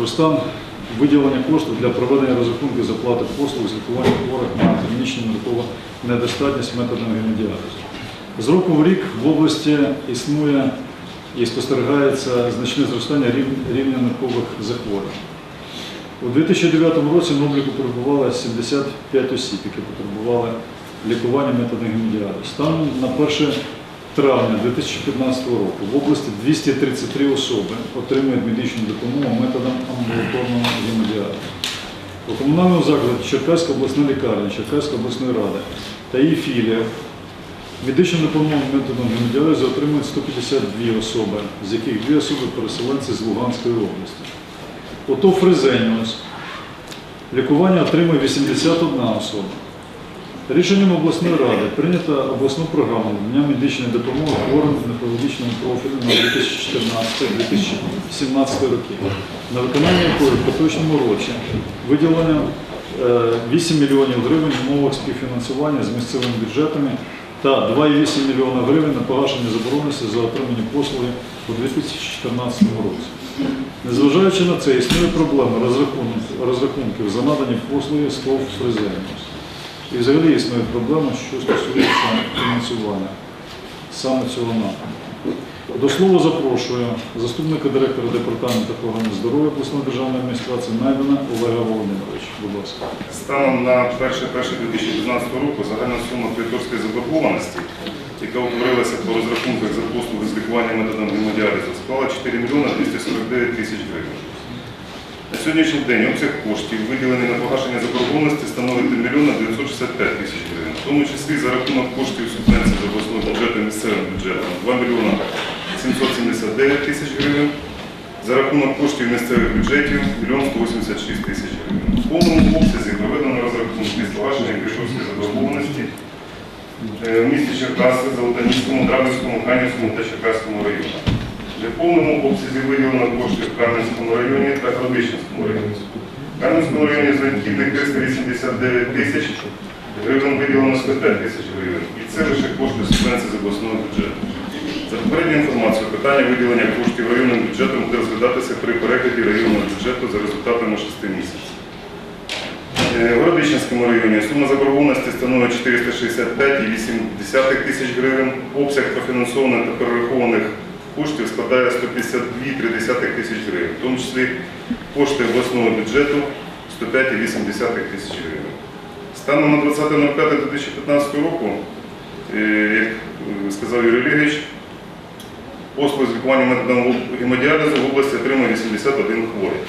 про стан виділення коштів для проведення розрахунків з оплати послуг з лікування хворих на хронічну ниркову недостатність методом гемодіалізу. З року в рік в області існує і спостерігається значне зростання рівня ниркових захворювань. У 2009 році на обліку перебувало 75 осіб, які потребували лікування методом гемодіалізу. Станом на 1 травня 2015 року в області 233 особи отримують медичну допомогу методом амбулаторного гемодіалізу. У комунальному закладі Черкаська обласна лікарня, Черкаська обласної ради та її філіях медичну допомогу методом гемодіалізу отримують 152 особи, з яких дві особи переселенці з Луганської області. Ото Фрезеніус. Лікування отримує 81 особа. Рішенням обласної ради прийнята обласну програму надання медичної допомоги хворим з нефрологічним профілем на 2014-2017 роки, на виконання якої в поточному році виділено е, 8 мільйонів гривень в умовах співфінансування з місцевими бюджетами та 2,8 мільйона гривень на погашення забороненості за отримані послуги у 2014 році. Незважаючи на це, існує проблема розрахунків, за надані послуги слов фрезерність. І взагалі існує проблема, що стосується фінансування саме цього напрямку. До слова запрошую заступника директора департаменту охорони здоров'я обласної державної адміністрації Найдена Олега Володимировича. Будь ласка. Станом на 1.1.2015 року загальна сума кредиторської заборгованості, яка утворилася по розрахунках за послуги з лікування методом гемодіалізу, склала 4 мільйони 249 тисяч гривень. На сьогоднішній день обсяг коштів, виділений на погашення заборгованості, становить 1 мільйон 965 тисяч гривень, в тому числі за рахунок коштів субвенції з обласного бюджету місцевим бюджетом 2 мільйона 779 тисяч гривень, за рахунок коштів місцевих бюджетів 1 186 тисяч гривень. В повному обсязі проведено розрахунки погашення кредиторської заборгованості е, в місті Черкаси, Золотоніському, Драбівському, Канівському та Черкаському районах. Для повному обсязі виділено кошти в Кам'янському районі та Кладбищенському районі. В Кам'янському районі з необхідних 389 тисяч гривень виділено 105 тисяч гривень. І це лише кошти субвенції з обласного бюджету. За попередньою інформацією, питання виділення коштів районним бюджетом буде розглядатися при перегляді районного бюджету за результатами 6 місяців. Е, В Городищенському районі сума заборгованості становить 465,8 тисяч гривень. Обсяг профінансованих та перерахованих коштів складає 152,3 тисяч гривень, в тому числі кошти обласного бюджету 105,8 тисяч гривень. Станом на 20.05.2015 року, е, як е, сказав Юрій Олегович, послуги з лікування методом гемодіалізу в області отримує 81 хворий.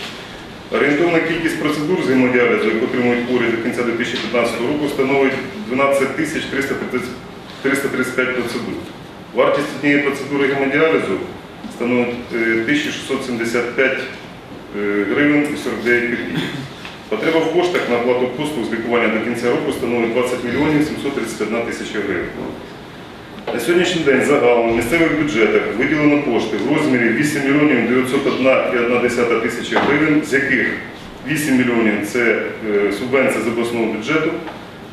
Орієнтовна кількість процедур з гемодіалізу, яку отримують хворі до кінця 2015 року, становить 12 335 процедур. Вартість однієї процедури гемодіалізу становить е, 1675 е, гривень і 49 копійок. Потреба в коштах на оплату послуг з лікування до кінця року становить 20 мільйонів 731 тисяча гривень. На сьогоднішній день загалом в місцевих бюджетах виділено кошти в розмірі 8 мільйонів 901,1 тисяча гривень, з яких 8 мільйонів – це е, субвенція з обласного бюджету,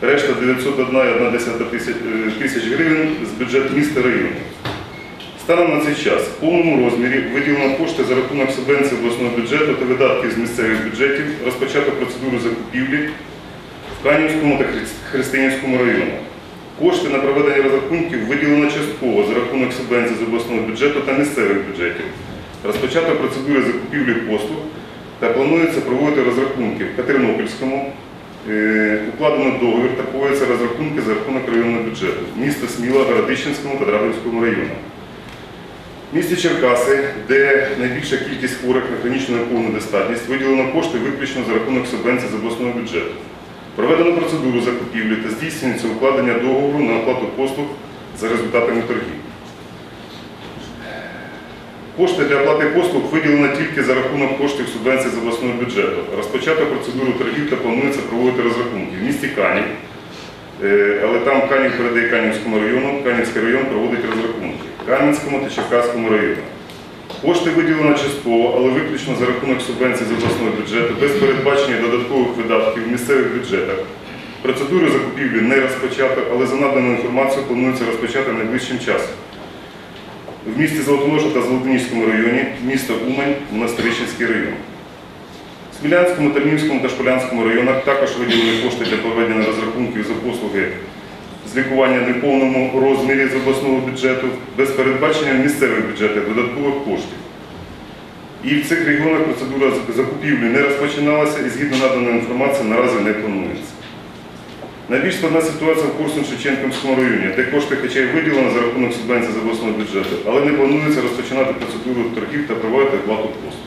решта 901,1 тисяч- е, тисяч гривень з бюджету міста району. Станом на цей час в повному розмірі виділено кошти за рахунок субвенції обласного бюджету та видатків з місцевих бюджетів, розпочато процедуру закупівлі в Канівському та Христинівському районах. Кошти на проведення розрахунків виділено частково за рахунок субвенцій з обласного бюджету та місцевих бюджетів. Розпочато процедури закупівлі послуг та планується проводити розрахунки в Катеринопільському. Е, Укладено договір та проводяться розрахунки за рахунок районного бюджету. Місто Сміла, Городищенському та Драбівському районах. В місті Черкаси, де найбільша кількість хворих на хронічну неповну недостатність, виділено кошти виключно за рахунок субвенцій з обласного бюджету. Проведено процедуру закупівлі та здійснюється укладення договору на оплату послуг за результатами торгів. Кошти для оплати послуг виділено тільки за рахунок коштів субвенцій з обласного бюджету. Розпочато процедуру торгів та планується проводити розрахунки в місті Канів, Е, але там Канів передає Канівському району, Канівський район проводить розрахунки. Кам'янському та Черкаському району. Кошти виділено частково, але виключно за рахунок субвенцій з обласного бюджету, без передбачення додаткових видатків в місцевих бюджетах. Процедури закупівлі не розпочато, але за наданою інформацією планується розпочати найближчим часом. В місті Золотоноша та Золотоніському районі, місто Умань, Монастирищенський район. В Смілянському, Тернівському та Шполянському районах також виділені кошти для проведення розрахунків за послуги з лікування в неповному розмірі з обласного бюджету без передбачення місцевих бюджетах додаткових коштів. І в цих регіонах процедура закупівлі не розпочиналася і згідно наданої інформації наразі не планується. Найбільш складна ситуація в Корсун-Шевченківському районі, де кошти хоча й виділено за рахунок субвенції з обласного бюджету, але не планується розпочинати процедуру торгів та проводити оплату послуг.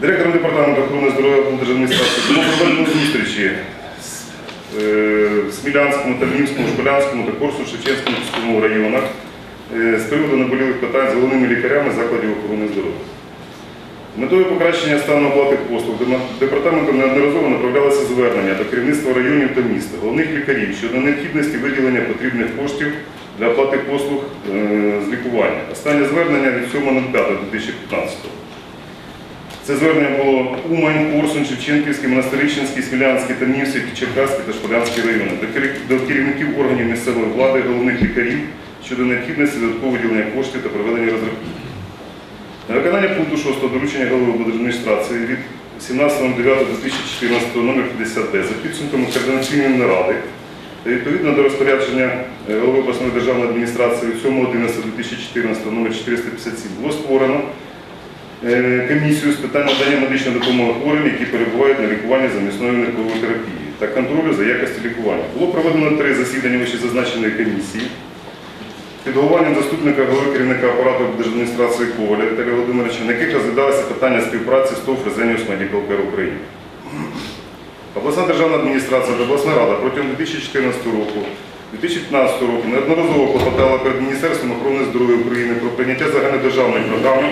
Директором департаменту охорони здоров'я облдержадміністрації було проведено зустрічі з е, Смілянському, Тернівському, Шполянському та Корсун-Шевченківському районах е, з приводу наболілих питань з головними лікарями закладів охорони здоров'я. Метою покращення стану оплати послуг департаментом неодноразово направлялися звернення до керівництва районів та міста, головних лікарів щодо необхідності виділення потрібних коштів для оплати послуг е, з лікування. Останнє звернення від 7.05.2015. Це звернення було Умань, Корсун, Шевченківський, Монастирищенський, Смілянський, Тернівський, Черкаський та Шполянський райони до керівників органів місцевої влади, головних лікарів щодо необхідності додаткового виділення коштів та проведення розрахунків. На виконання пункту 6 доручення голови облдержадміністрації від 17.09.2014 номер 50 д за підсумками координаційної наради та відповідно до розпорядження е, голови обласної державної адміністрації 7.11.2014 номер 457 було створено е, комісію з питань надання медичної допомоги хворим, які перебувають на лікуванні замісною ниркової терапії та контролю за якістю лікування. Було проведено три засідання вищезазначеної комісії під головуванням заступника голови керівника апарату держадміністрації Коваля Віталія Володимировича, на яких розглядалися питання співпраці з ТОВ Фрезеніус Medical Care України. Обласна державна адміністрація та обласна рада протягом 2014 року 2015 року неодноразово клопотала перед Міністерством охорони здоров'я України про прийняття загальнодержавної програми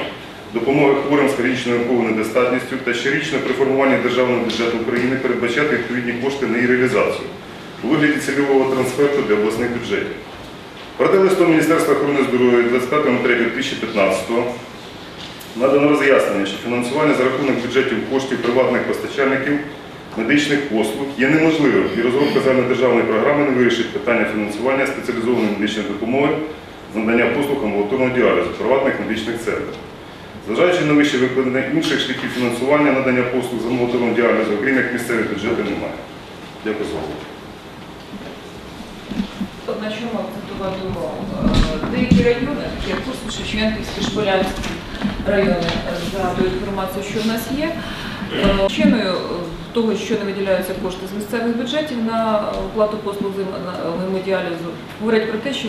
допомоги хворим з хронічною нирковою недостатністю та щорічно при формуванні державного бюджету України передбачати відповідні кошти на її реалізацію у вигляді цільового трансферту для обласних бюджетів. Проте листом Міністерства охорони здоров'я від 25.03.2015 надано роз'яснення, що фінансування за рахунок бюджетів коштів приватних постачальників медичних послуг є неможливим і розробка загальнодержавної програми не вирішить питання фінансування спеціалізованої медичної допомоги з надання послуг амбулаторного діалізу приватних медичних центрах. Зважаючи на вище викладення інших шляхів фінансування надання послуг з амбулаторного діалізу, окрім як місцевих бюджетів, немає. Дякую за увагу. На чому акцентувати увагу? Е, Деякі райони, як Курск, Шевченківський, Шполянський райони, е, за тою інформацією, що в нас є, е, причиною е, того, що не виділяються кошти з місцевих бюджетів на оплату послуг гемодіалізу, говорять про те, що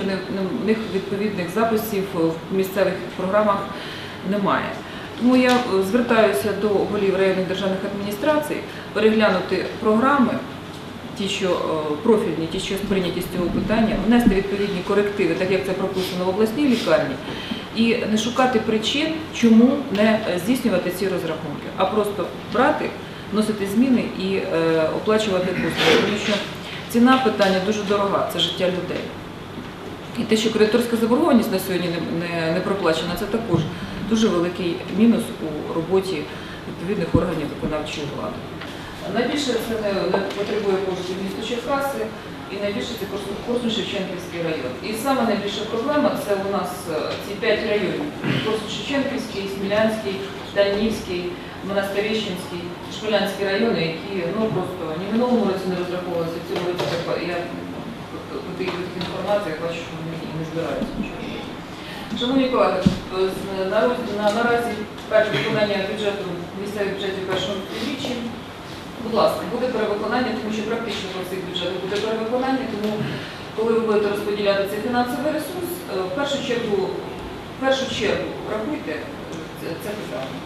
в них відповідних записів в місцевих програмах немає. Тому я звертаюся до голів районних державних адміністрацій переглянути програми, ті, що е, профільні, ті, що сприйняті з цього питання, внести відповідні корективи, так як це прописано в обласній лікарні, і не шукати причин, чому не е, здійснювати ці розрахунки, а просто брати, вносити зміни і е, оплачувати послуги. Тому що ціна питання дуже дорога, це життя людей. І те, що кредиторська заборгованість на сьогодні не, проплачена, це також дуже великий мінус у роботі відповідних органів виконавчої влади. Найбільше це не, не потребує коштів місто Черкаси і найбільше це Корсун-Шевченківський район. І саме найбільша проблема це у нас е, ці п'ять районів: Корсун-Шевченківський, Смілянський, Дальнівський, Монастирищенський, Шполянський райони, які ну просто ні в минулому році не розраховувалися в цьому році. Я по таких інформаціях бачу, що вони не збираються нічого. Шановні колеги, наразі перше виконання бюджету місцевих бюджетів в першому півріччі. Будь ласка, буде перевиконання, тому що практично по всіх бюджетах буде перевиконання, тому коли ви будете розподіляти цей фінансовий ресурс, е, в першу чергу, в першу чергу рахуйте е, це, питання.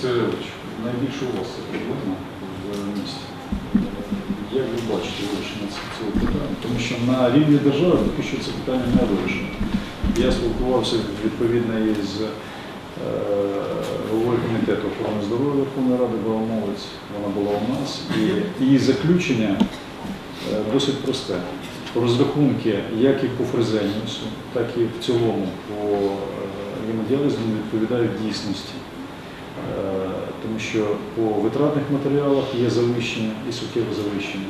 Сергійович, найбільше у вас це проблема в місті. Е, Як ви бачите вирішення цього питання? Тому що на рівні держави поки що це питання не вирішено. Я спілкувався відповідно із е, головою комітету охорони здоров'я Верховної Ради Богомолець, вона була у нас, і її заключення е, досить просте. Розрахунки як і по фрезеніусу, так і в цілому по е, гемодіалізу не відповідають дійсності. Е, тому що по витратних матеріалах є завищення і суттєве завищення.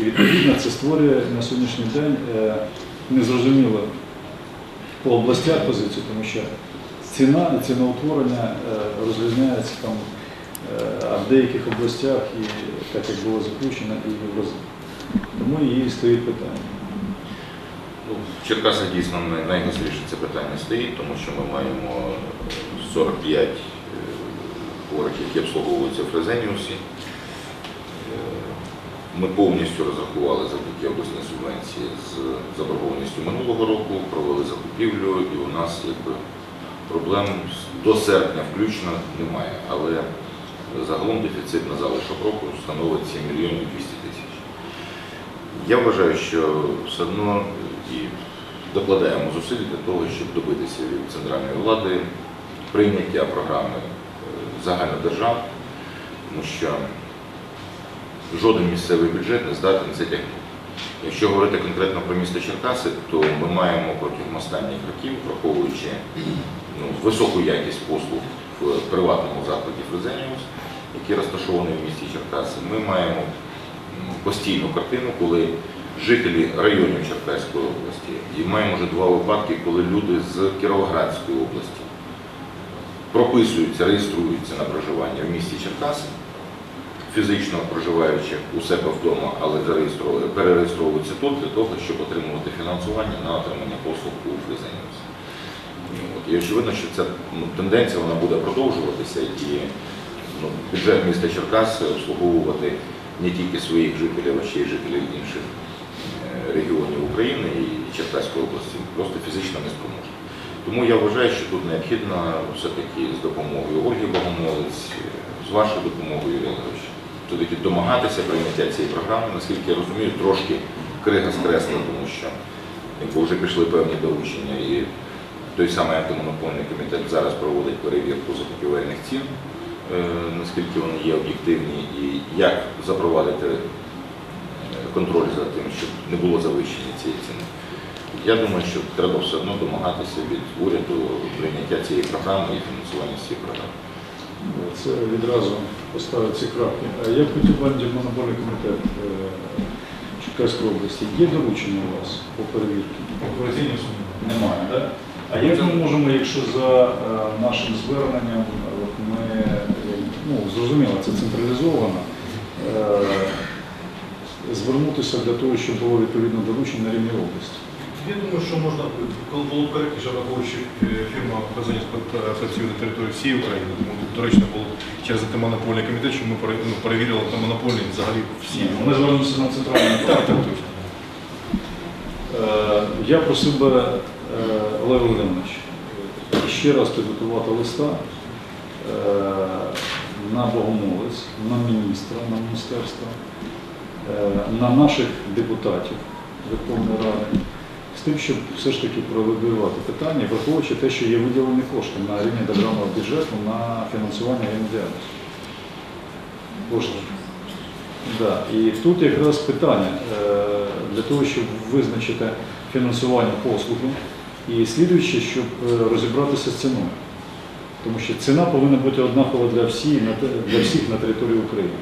І відповідно це створює на сьогоднішній день незрозуміло по областях позицію, тому що ціна і ціноутворення е, розрізняється там е, в деяких областях, і так як було заключено, і в рази. Тому і стоїть питання. Ну, В Черкасах дійсно найгостріше це питання стоїть, тому що ми маємо 45 е, хворих, які обслуговуються в Фрезеніусі. Ми повністю розрахували завдяки обласній субвенції з заборгованістю минулого року, провели закупівлю, і у нас якби, проблем до серпня включно немає. Але загалом дефіцит на залишок року становить 7 мільйонів 200 тисяч. Я вважаю, що все одно і докладаємо зусиль для того, щоб добитися від центральної влади прийняття програми е, загальнодержав, тому що жоден місцевий бюджет не здатен це тягнути. Якщо говорити конкретно про місто Черкаси, то ми маємо протягом останніх років, враховуючи ну, високу якість послуг в приватному закладі Фрезеніус, який розташований в місті Черкаси, ми маємо постійну картину, коли жителі районів Черкаської області, і маємо вже два випадки, коли люди з Кіровоградської області прописуються, реєструються на проживання в місті Черкаси, фізично проживаючи у себе вдома, але перереєстровуються тут для того, щоб отримувати фінансування на отримання послуг у Фрезеніусі. От. І очевидно, що ця ну, тенденція вона буде продовжуватися і ну, бюджет міста Черкас обслуговувати не тільки своїх жителів, а ще й жителів інших е, регіонів України і Черкаської області просто фізично не спроможні. Тому я вважаю, що тут необхідно все-таки з допомогою Ольги Богомолець, е, з вашою допомогою, Юрій все-таки домагатися прийняття цієї програми, наскільки я розумію, трошки крига скресла, тому що якби вже пішли певні доручення і той самий антимонопольний комітет зараз проводить перевірку закупівельних цін, е, наскільки вони є об'єктивні, і як запровадити е, контроль за тим, щоб не було завищення цієї ціни. Я думаю, що треба все одно домагатися від уряду прийняття цієї програми і фінансування цієї програми. Це відразу поставить ці крапки. А як хотів би антимонопольний комітет е, Черкаської області? Є доручення у вас по перевірці? Немає, так? А як ми можемо, якщо за е, нашим зверненням, ми, ну, зрозуміло, це централізовано, е, звернутися для того, щоб було відповідне доручення на рівні області? Я думаю, що можна коли було б коректніше, враховуючи фірма Казанівська працює на території всієї України, тому тут доречно було через антимонопольний комітет, щоб ми ну, перевірили антимонопольний взагалі всі. Ми звернемося на центральну Так, так, так. Е, Я просив би Олег Володимирович ще раз підготувати листа е, на Богомолець, на міністра, на міністерство, е, на наших депутатів Верховної Ради, з тим, щоб все ж таки прорегулювати питання, враховуючи те, що є виділені кошти на рівні державного бюджету на фінансування. Кошти. Да. І тут якраз питання е, для того, щоб визначити фінансування послуги і слідуючи, щоб е, розібратися з ціною. Тому що ціна повинна бути однакова для всіх на, для всіх на території України.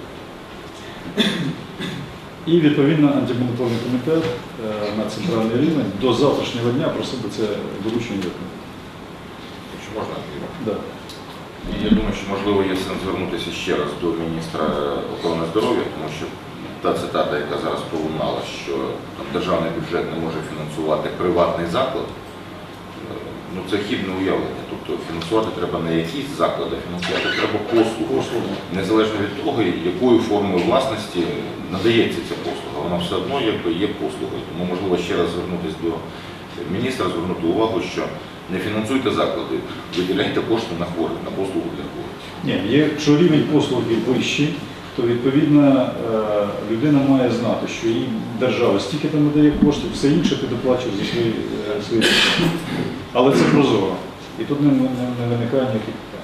І відповідно антимонопольний комітет е, на центральний рівень до завтрашнього дня просив би це доручення виконати. Якщо можна, Да. І Я думаю, що можливо є сенс звернутися ще раз до міністра охорони здоров'я, тому що та цитата, яка зараз пролунала, що там, державний бюджет не може фінансувати приватний заклад, ну це хібне уявлення. Тобто фінансувати треба не якісь заклади, фінансувати треба послугу. Послуги. Незалежно від того, якою формою власності надається ця послуга, вона все одно якби є послугою. Тому можливо ще раз звернутися до міністра, звернути увагу, що не фінансуйте заклади, виділяйте кошти на хворих, на послугу для хворих. Ні, якщо рівень послуги вищий, то відповідно е, людина має знати, що їй держава стільки там надає коштів, все інше ти доплачуєш за свої, е, свої. Але це прозоро. І тут не, не, не виникає ніяких питань.